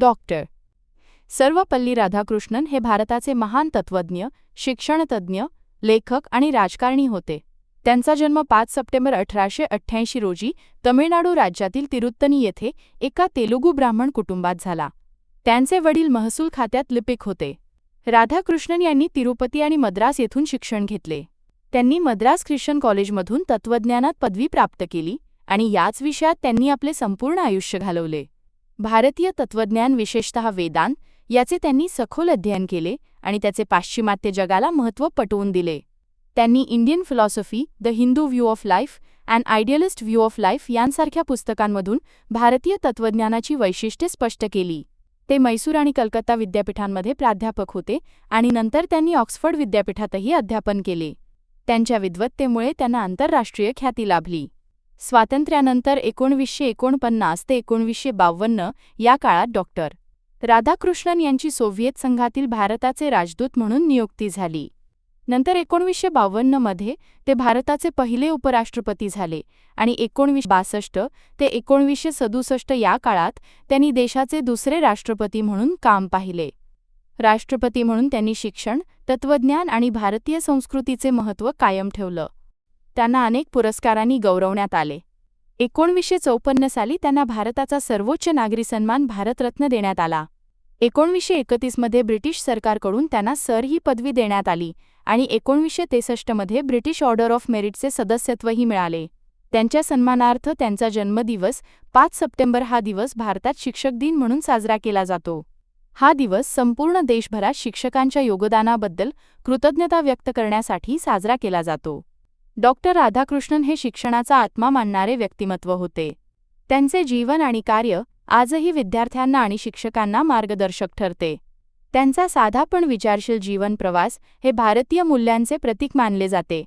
Doctor. Sarvepalli Radhakrishnan हे भारताचे महान तत्त्वज्ञ शिक्षणतज्ज्ञ लेखक आणि राजकारणी होते. त्यांचा जन्म पाच सप्टेंबर अठराशे अठ्ठ्याऐंशी रोजी तमिळनाडू राज्यातील तिरुत्तनी येथे एका तेलुगू ब्राह्मण कुटुंबात झाला. त्यांचे वडील महसूल खात्यात लिपिक होते. राधाकृष्णन यांनी तिरुपती आणि मद्रास येथून शिक्षण घेतले. त्यांनी मद्रास ख्रिश्चन कॉलेजमधून तत्त्वज्ञानात पदवी प्राप्त केली आणि याच विषयात त्यांनी आपले संपूर्ण आयुष्य घालवले. भारतीय तत्त्वज्ञान विशेषतः वेदांत याचे त्यांनी सखोल अध्ययन केले आणि त्याचे पाश्चिमात्य जगाला महत्त्व पटवून दिले. त्यांनी Indian philosophy the Hindu view of life and idealist view of life यांसारख्या पुस्तकांमधून भारतीय तत्त्वज्ञानाची वैशिष्ट्ये स्पष्ट केली. ते मैसूर आणि कलकत्ता विद्यापीठांमध्ये प्राध्यापक होते आणि नंतर त्यांनी ऑक्सफर्ड विद्यापीठातही अध्यापन केले. त्यांच्या विद्वत्तेमुळे त्यांना आंतरराष्ट्रीय ख्याती लाभली. स्वातंत्र्यानंतर एकोणवीसशे एकोणपन्नास ते एकोणवीसशे बावन्न या काळात डॉक्टर राधाकृष्णन यांची सोव्हिएत संघातील भारताचे राजदूत म्हणून नियुक्ती झाली. नंतर एकोणवीसशे बावन्नमध्ये ते भारताचे पहिले उपराष्ट्रपती झाले आणि एकोणवीसशे बासष्ट ते एकोणवीसशे सदुसष्ट या काळात त्यांनी देशाचे दुसरे राष्ट्रपती म्हणून काम पाहिले. राष्ट्रपती म्हणून त्यांनी शिक्षण तत्त्वज्ञान आणि भारतीय संस्कृतीचे महत्त्व कायम ठेवलं. त्यांना अनेक पुरस्कारांनी गौरवण्यात आले. एकोणवीसशे चौपन्न साली त्यांना भारताचा सर्वोच्च नागरी सन्मान भारतरत्न देण्यात आला. एकोणवीसशे एकतीसमध्ये ब्रिटिश सरकारकडून त्यांना सर ही पदवी देण्यात आली आणि एकोणवीसशे तेसष्टमध्ये ब्रिटिश ऑर्डर ऑफ मेरिटचे सदस्यत्वही मिळाले. त्यांच्या सन्मानार्थ त्यांचा जन्मदिवस पाच सप्टेंबर हा दिवस भारतात शिक्षक दिन म्हणून साजरा केला जातो. हा दिवस संपूर्ण देशभरात शिक्षकांच्या योगदानाबद्दल कृतज्ञता व्यक्त करण्यासाठी साजरा केला जातो. डॉक्टर राधाकृष्णन हे शिक्षणाचा आत्मा मानणारे व्यक्तिमत्व होते. त्यांचे जीवन आणि कार्य आजही विद्यार्थ्यांना आणि शिक्षकांना मार्गदर्शक ठरते. त्यांचा साधा पण विचारशील जीवन प्रवास हे भारतीय मूल्यांचे प्रतीक मानले जाते.